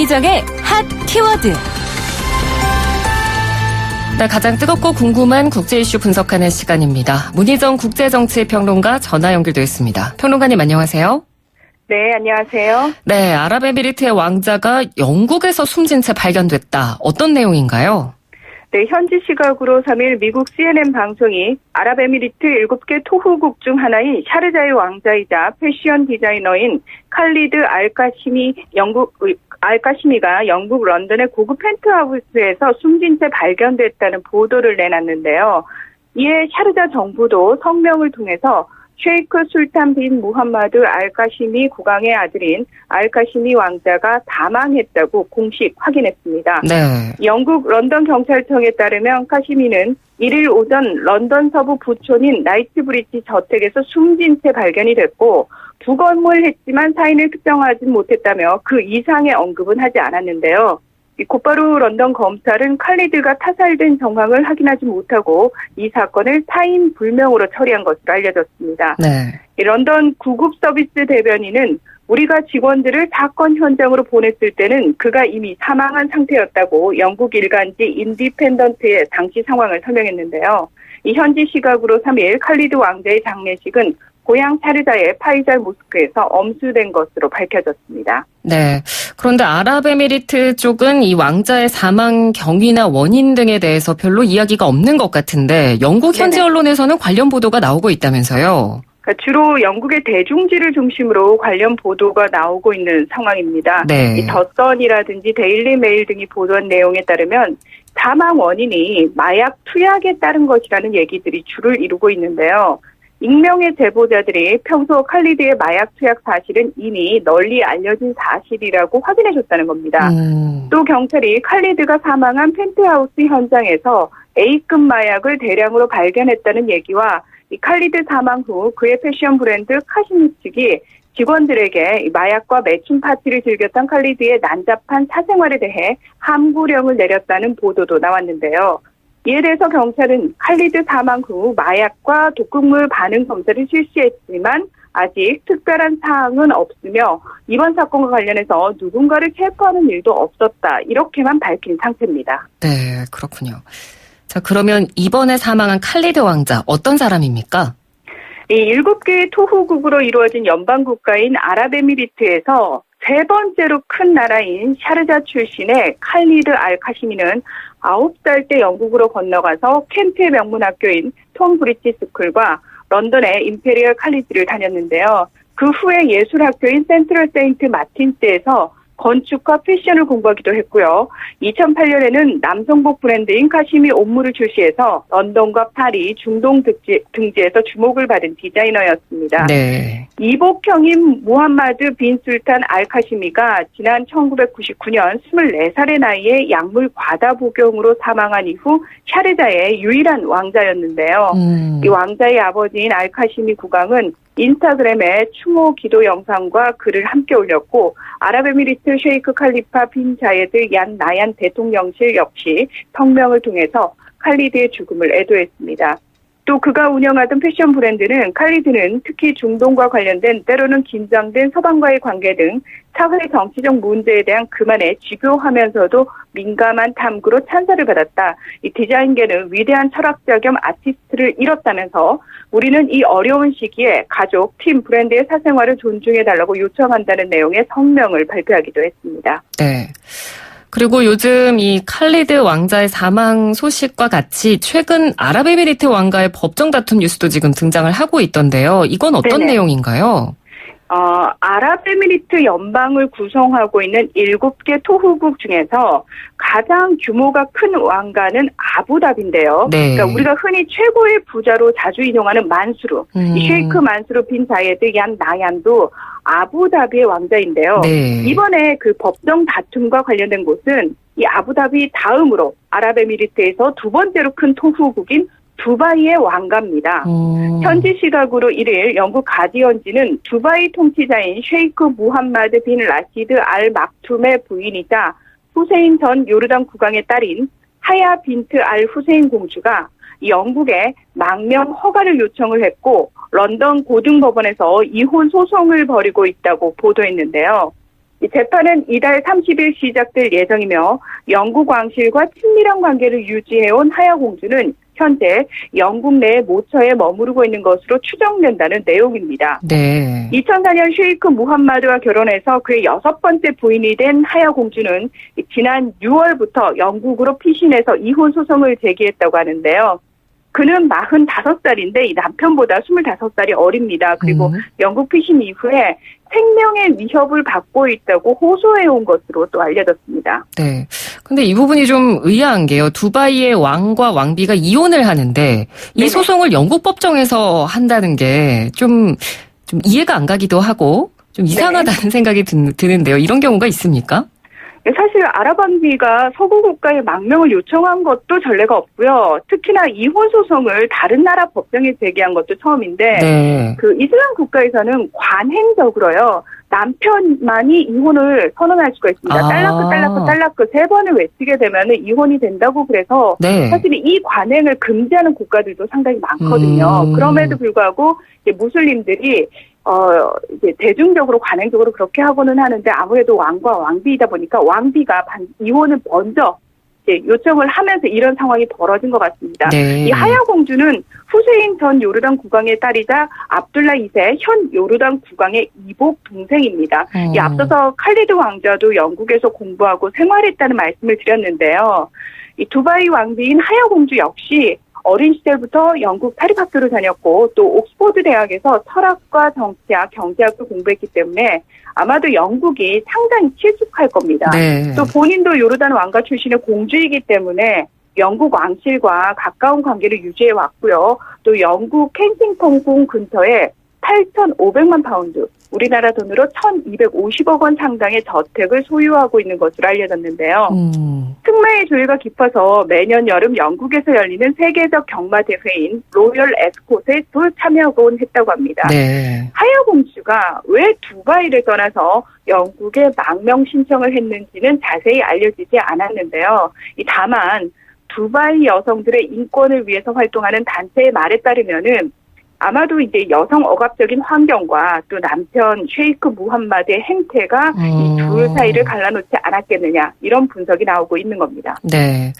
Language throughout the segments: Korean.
문희정의 핫 키워드. 네, 가장 뜨겁고 궁금한 국제 이슈 분석하는 시간입니다. 문희정 국제정치평론가 전화 연결되어 있습니다. 평론가님 안녕하세요. 네, 안녕하세요. 네, 아랍에미리트의 왕자가 영국에서 숨진 채 발견됐다. 어떤 내용인가요? 네, 현지 시각으로 3일 미국 CNN 방송이 아랍에미리트 7개 토후국 중 하나인 샤르자의 왕자이자 패션 디자이너인 칼리드 알카시미 영국 알카시미가 영국 런던의 고급 펜트하우스에서 숨진 채 발견됐다는 보도를 내놨는데요. 이에 샤르자 정부도 성명을 통해서 쉐이크 술탄 빈 무함마드 알카시미 국왕의 아들인 알카시미 왕자가 사망했다고 공식 확인했습니다. 네. 영국 런던 경찰청에 따르면 카시미는 1일 오전 런던 서부 부촌인 나이트브리지 저택에서 숨진 채 발견이 됐고 부검을 했지만 사인을 특정하지 못했다며 그 이상의 언급은 하지 않았는데요. 곧바로 런던 검찰은 칼리드가 타살된 정황을 확인하지 못하고 이 사건을 타인 불명으로 처리한 것으로 알려졌습니다. 네. 런던 구급 서비스 대변인은 우리가 직원들을 사건 현장으로 보냈을 때는 그가 이미 사망한 상태였다고 영국 일간지 인디펜던트의 당시 상황을 설명했는데요. 이 현지 시각으로 3일 칼리드 왕자의 장례식은 고향 차르자의 파이잘 모스크에서 엄수된 것으로 밝혀졌습니다. 네. 그런데 아랍에미리트 쪽은 이 왕자의 사망 경위나 원인 등에 대해서 별로 이야기가 없는 것 같은데 영국 현지 네네. 언론에서는 관련 보도가 나오고 있다면서요. 그러니까 주로 영국의 대중지를 중심으로 관련 보도가 나오고 있는 상황입니다. 네. 이 더선이라든지 데일리 메일 등이 보도한 내용에 따르면 사망 원인이 마약 투약에 따른 것이라는 얘기들이 주를 이루고 있는데요. 익명의 제보자들이 평소 칼리드의 마약 투약 사실은 이미 널리 알려진 사실이라고 확인해 줬다는 겁니다. 음, 또 경찰이 칼리드가 사망한 펜트하우스 현장에서 A급 마약을 대량으로 발견했다는 얘기와 이 칼리드 사망 후 그의 패션 브랜드 카시미 측이 직원들에게 이 마약과 매칭 파티를 즐겼던 칼리드의 난잡한 사생활에 대해 함구령을 내렸다는 보도도 나왔는데요. 이에 대해서 경찰은 칼리드 사망 후 마약과 독극물 반응 검사를 실시했지만 아직 특별한 사항은 없으며 이번 사건과 관련해서 누군가를 체포하는 일도 없었다. 이렇게만 밝힌 상태입니다. 네, 그렇군요. 자, 그러면 이번에 사망한 칼리드 왕자 어떤 사람입니까? 이 일곱 개의 토후국으로 이루어진 연방 국가인 아랍에미리트에서 세 번째로 큰 나라인 샤르자 출신의 칼리드 알 카시미는 아홉 살때 영국으로 건너가서 켄트의 명문 학교인 톰 브리티 스쿨과 런던의 임페리얼 칼리지를 다녔는데요. 그 후에 예술 학교인 센트럴 세인트 마틴스에서 건축과 패션을 공부하기도 했고요. 2008년에는 남성복 브랜드인 카시미 옷물을 출시해서 런던과 파리, 중동 등지, 등지에서 주목을 받은 디자이너였습니다. 네. 이복형인 무함마드 빈 술탄 알 카시미가 지난 1999년 24살의 나이에 약물 과다 복용으로 사망한 이후 샤르자의 유일한 왕자였는데요. 음, 이 왕자의 아버지인 알 카시미 국왕은 인스타그램에 추모 기도 영상과 글을 함께 올렸고 아랍에미리트 쉐이크 칼리파 빈 자예드 얀 나얀 대통령실 역시 성명을 통해서 칼리드의 죽음을 애도했습니다. 또 그가 운영하던 패션 브랜드는 칼리드는 특히 중동과 관련된 때로는 긴장된 서방과의 관계 등 사회 정치적 문제에 대한 그만의 집요하면서도 민감한 탐구로 찬사를 받았다. 이 디자인계는 위대한 철학자 겸 아티스트를 잃었다면서 우리는 이 어려운 시기에 가족, 팀, 브랜드의 사생활을 존중해달라고 요청한다는 내용의 성명을 발표하기도 했습니다. 네. 그리고 요즘 이 칼리드 왕자의 사망 소식과 같이 최근 아랍에미리트 왕가의 법정 다툼 뉴스도 지금 등장을 하고 있던데요. 이건 어떤 네네. 내용인가요? 어, 아랍에미리트 연방을 구성하고 있는 일곱 개 토후국 중에서 가장 규모가 큰 왕가는 아부답인데요. 네. 그러니까 우리가 흔히 최고의 부자로 자주 인용하는 만수르, 음, 이 쉐이크 만수르 빈 자예드 얀 나얀도 아부다비의 왕자인데요. 네. 이번에 그 법정 다툼과 관련된 곳은 이 아부다비 다음으로 아랍에미리트에서 두 번째로 큰 토후국인 두바이의 왕가입니다. 음, 현지 시각으로 1일 영국 가디언지는 두바이 통치자인 쉐이크 무함마드 빈 라시드 알 막툼의 부인이자 후세인 전 요르단 국왕의 딸인 하야 빈트 알 후세인 공주가 영국에 망명 허가를 요청을 했고 런던 고등법원에서 이혼 소송을 벌이고 있다고 보도했는데요. 이 재판은 이달 30일 시작될 예정이며 영국 왕실과 친밀한 관계를 유지해온 하야 공주는 현재 영국 내 모처에 머무르고 있는 것으로 추정된다는 내용입니다. 네. 2004년 쉐이크 무함마드와 결혼해서 그의 여섯 번째 부인이 된 하야 공주는 지난 6월부터 영국으로 피신해서 이혼 소송을 제기했다고 하는데요. 그는 45살인데 이 남편보다 25살이 어립니다. 그리고 음. 영국 피신 이후에 생명의 위협을 받고 있다고 호소해온 것으로 또 알려졌습니다. 네. 근데 이 부분이 좀 의아한 게요. 두바이의 왕과 왕비가 이혼을 하는데 이 네네. 소송을 영국 법정에서 한다는 게좀좀 이해가 안 가기도 하고 좀 이상하다는 생각이 드, 드는데요. 이런 경우가 있습니까? 사실 아랍왕비가 서구 국가에 망명을 요청한 것도 전례가 없고요. 특히나 이혼 소송을 다른 나라 법정에 제기한 것도 처음인데 네. 그 이슬람 국가에서는 관행적으로요. 남편만이 이혼을 선언할 수가 있습니다. 아. 딸라크 딸라크 딸라크 세 번을 외치게 되면 이혼이 된다고 그래서 네. 사실 이 관행을 금지하는 국가들도 상당히 많거든요. 음. 그럼에도 불구하고 이제 무슬림들이 어 이제 대중적으로 관행적으로 그렇게 하고는 하는데 아무래도 왕과 왕비이다 보니까 왕비가 반- 이혼을 먼저 이제 요청을 하면서 이런 상황이 벌어진 것 같습니다. 네. 이 하야 공주는 후세인 전 요르단 국왕의 딸이자 압둘라 2세 현 요르단 국왕의 이복 동생입니다. 음. 이 앞서서 칼리드 왕자도 영국에서 공부하고 생활했다는 말씀을 드렸는데요. 이 두바이 왕비인 하야 공주 역시 어린 시절부터 영국 사립학교를 다녔고 또 옥스퍼드 대학에서 철학과 정치학, 경제학을 공부했기 때문에 아마도 영국이 상당히 친숙할 겁니다. 네. 또 본인도 요르단 왕가 출신의 공주이기 때문에 영국 왕실과 가까운 관계를 유지해 왔고요. 또 영국 켄싱턴 궁 근처에 8,500만 파운드, 우리나라 돈으로 1,250억 원 상당의 저택을 소유하고 있는 것으로 알려졌는데요. 음. 승마의 조예가 깊어서 매년 여름 영국에서 열리는 세계적 경마 대회인 로열 에스콧에 또 참여하곤 했다고 합니다. 네. 하야 공주가 왜 두바이를 떠나서 영국에 망명 신청을 했는지는 자세히 알려지지 않았는데요. 이 다만 두바이 여성들의 인권을 위해서 활동하는 단체의 말에 따르면은 아마도 이제 여성 억압적인 환경과 또 남편 쉐이크 무함마드의 행태가 이둘 음. 사이를 갈라놓지 않았겠느냐 이런 분석이 나오고 있는 겁니다. 네.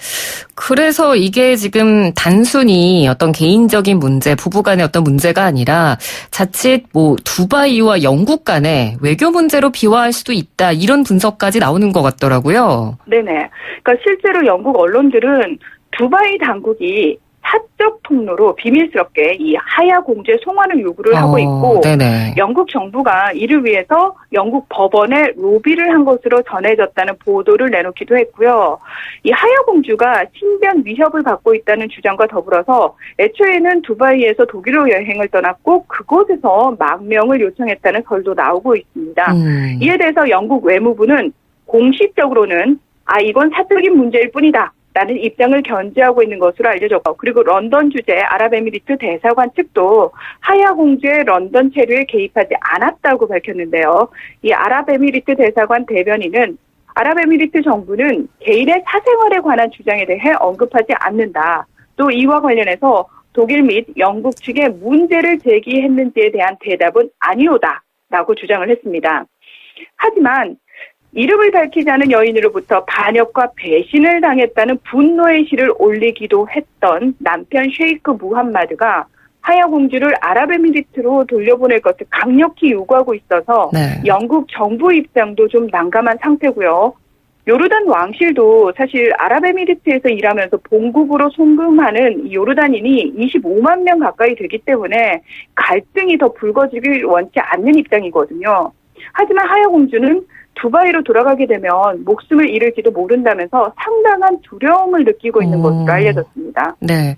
그래서 이게 지금 단순히 어떤 개인적인 문제, 부부간의 어떤 문제가 아니라 자칫 뭐 두바이와 영국 간의 외교 문제로 비화할 수도 있다 이런 분석까지 나오는 것 같더라고요. 네네. 그러니까 실제로 영국 언론들은 두바이 당국이 사적 통로로 비밀스럽게 이 하야 공주의 송환을 요구를 하고 어, 있고 네네. 영국 정부가 이를 위해서 영국 법원에 로비를 한 것으로 전해졌다는 보도를 내놓기도 했고요. 이 하야 공주가 신변 위협을 받고 있다는 주장과 더불어서 애초에는 두바이에서 독일로 여행을 떠났고 그곳에서 망명을 요청했다는 설도 나오고 있습니다. 음. 이에 대해서 영국 외무부는 공식적으로는 아 이건 사적인 문제일 뿐이다. 라는 입장을 견지하고 있는 것으로 알려졌고 그리고 런던 주재 아랍에미리트 대사관 측도 하야 공주의 런던 체류에 개입하지 않았다고 밝혔는데요. 이 아랍에미리트 대사관 대변인은 아랍에미리트 정부는 개인의 사생활에 관한 주장에 대해 언급하지 않는다. 또 이와 관련해서 독일 및 영국 측에 문제를 제기했는지에 대한 대답은 아니오다 라고 주장을 했습니다. 하지만 이름을 밝히지 않은 여인으로부터 반역과 배신을 당했다는 분노의 시를 올리기도 했던 남편 쉐이크 무함마드가 하야 공주를 아랍에미리트로 돌려보낼 것을 강력히 요구하고 있어서 네. 영국 정부 입장도 좀 난감한 상태고요. 요르단 왕실도 사실 아랍에미리트에서 일하면서 본국으로 송금하는 이 요르단인이 25만 명 가까이 되기 때문에 갈등이 더 불거지길 원치 않는 입장이거든요. 하지만 하야 공주는 두바이로 돌아가게 되면 목숨을 잃을지도 모른다면서 상당한 두려움을 느끼고 있는 음. 것으로 알려졌습니다. 네.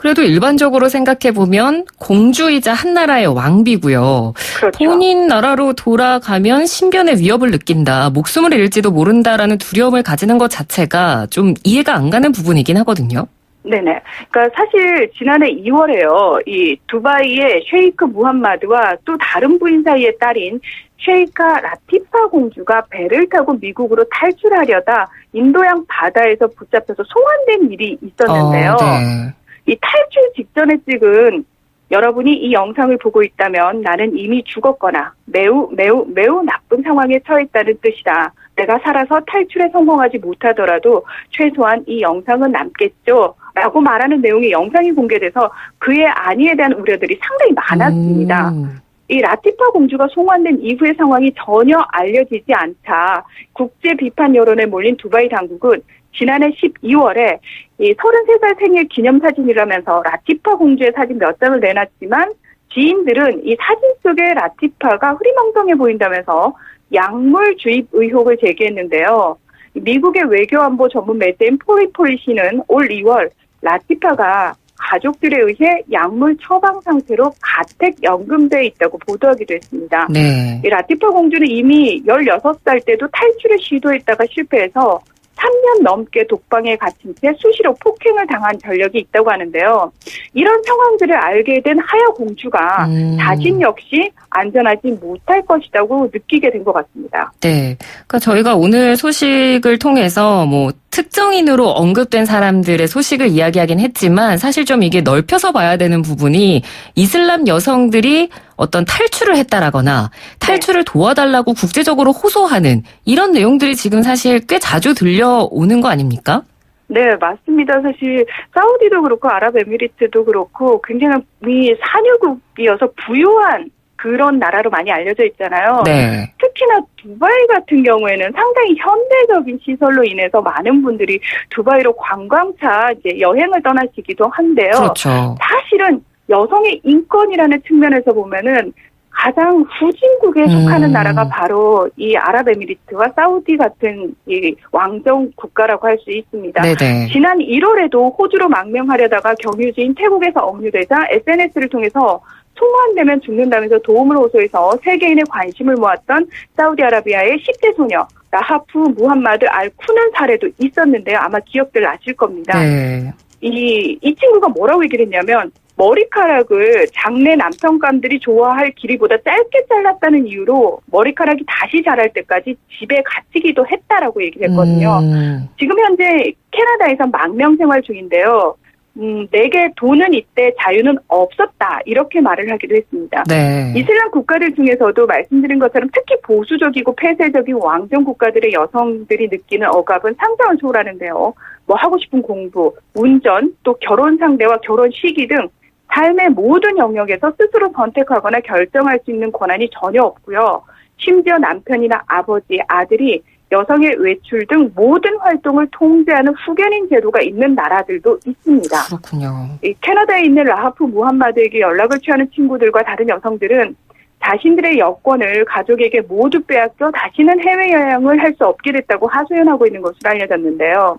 그래도 일반적으로 생각해 보면 공주이자 한 나라의 왕비고요. 그렇죠. 본인 나라로 돌아가면 신변의 위협을 느낀다, 목숨을 잃을지도 모른다라는 두려움을 가지는 것 자체가 좀 이해가 안 가는 부분이긴 하거든요. 네네. 그러니까 사실 지난해 2월에요. 이 두바이의 쉐이크 무함마드와 또 다른 부인 사이의 딸인 쉐이카 라티파 공주가 배를 타고 미국으로 탈출하려다 인도양 바다에서 붙잡혀서 송환된 일이 있었는데요. 어, 네. 이 탈출 직전에 찍은 여러분이 이 영상을 보고 있다면 나는 이미 죽었거나 매우 매우 매우 나쁜 상황에 처했다는 뜻이다. 내가 살아서 탈출에 성공하지 못하더라도 최소한 이 영상은 남겠죠. 라고 말하는 내용의 영상이 공개돼서 그의 안위에 대한 우려들이 상당히 많았습니다. 음. 이 라티파 공주가 송환된 이후의 상황이 전혀 알려지지 않자 국제 비판 여론에 몰린 두바이 당국은 지난해 12월에 이 33살 생일 기념 사진이라면서 라티파 공주의 사진 몇 장을 내놨지만 지인들은 이 사진 속의 라티파가 흐리멍텅해 보인다면서 약물 주입 의혹을 제기했는데요. 미국의 외교안보 전문 매체인 포리폴리시는 올 2월 라티파가 가족들에 의해 약물 처방 상태로 가택 연금돼 있다고 보도하기도 했습니다. 네. 이 라티파 공주는 이미 16살 때도 탈출을 시도했다가 실패해서 3년 넘게 독방에 갇힌 채 수시로 폭행을 당한 전력이 있다고 하는데요. 이런 상황들을 알게 된 하야 공주가 음. 자신 역시 안전하지 못할 것이라고 느끼게 된 것 같습니다. 네. 그러니까 저희가 오늘 소식을 통해서 뭐 특정인으로 언급된 사람들의 소식을 이야기하긴 했지만 사실 좀 이게 넓혀서 봐야 되는 부분이 이슬람 여성들이 어떤 탈출을 했다라거나 탈출을 도와달라고 국제적으로 호소하는 이런 내용들이 지금 사실 꽤 자주 들려오는 거 아닙니까? 네, 맞습니다. 사실 사우디도 그렇고 아랍에미리트도 그렇고 굉장히 산유국이어서 부유한 그런 나라로 많이 알려져 있잖아요. 네. 특히나 두바이 같은 경우에는 상당히 현대적인 시설로 인해서 많은 분들이 두바이로 관광차 이제 여행을 떠나시기도 한데요. 그렇죠. 사실은 여성의 인권이라는 측면에서 보면은 가장 후진국에 속하는 음. 나라가 바로 이 아랍에미리트와 사우디 같은 이 왕정 국가라고 할 수 있습니다. 네네. 지난 1월에도 호주로 망명하려다가 경유지인 태국에서 억류되자 SNS를 통해서 송환되면 죽는다면서 도움을 호소해서 세계인의 관심을 모았던 사우디아라비아의 10대 소녀 라하프 무함마드 알 쿠는 사례도 있었는데요. 아마 기억들 나실 겁니다. 네. 이, 이 친구가 뭐라고 얘기를 했냐면 머리카락을 장래 남편감들이 좋아할 길이보다 짧게 잘랐다는 이유로 머리카락이 다시 자랄 때까지 집에 갇히기도 했다라고 얘기를 했거든요. 음. 지금 현재 캐나다에서 망명 생활 중인데요. 음, 내게 돈은 있대 자유는 없었다 이렇게 말을 하기도 했습니다. 네. 이슬람 국가들 중에서도 말씀드린 것처럼 특히 보수적이고 폐쇄적인 왕정 국가들의 여성들이 느끼는 억압은 상상을 초월하는데요. 뭐 하고 싶은 공부, 운전, 또 결혼 상대와 결혼 시기 등 삶의 모든 영역에서 스스로 선택하거나 결정할 수 있는 권한이 전혀 없고요. 심지어 남편이나 아버지, 아들이 여성의 외출 등 모든 활동을 통제하는 후견인 제도가 있는 나라들도 있습니다. 그렇군요. 이 캐나다에 있는 라하프 무함마드에게 연락을 취하는 친구들과 다른 여성들은 자신들의 여권을 가족에게 모두 빼앗겨 다시는 해외여행을 할 수 없게 됐다고 하소연하고 있는 것으로 알려졌는데요.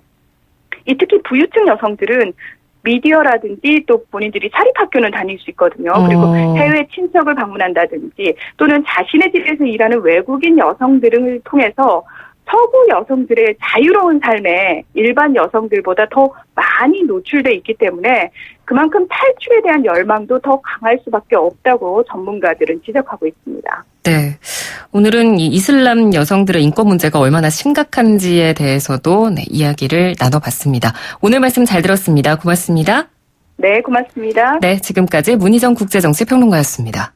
이 특히 부유층 여성들은 미디어라든지 또 본인들이 사립학교는 다닐 수 있거든요. 그리고 어. 해외 친척을 방문한다든지 또는 자신의 집에서 일하는 외국인 여성 들을 통해서 서구 여성들의 자유로운 삶에 일반 여성들보다 더 많이 노출돼 있기 때문에 그만큼 탈출에 대한 열망도 더 강할 수밖에 없다고 전문가들은 지적하고 있습니다. 네. 오늘은 이 이슬람 여성들의 인권 문제가 얼마나 심각한지에 대해서도 네, 이야기를 나눠봤습니다. 오늘 말씀 잘 들었습니다. 고맙습니다. 네, 고맙습니다. 네, 지금까지 문희정 국제정치평론가였습니다.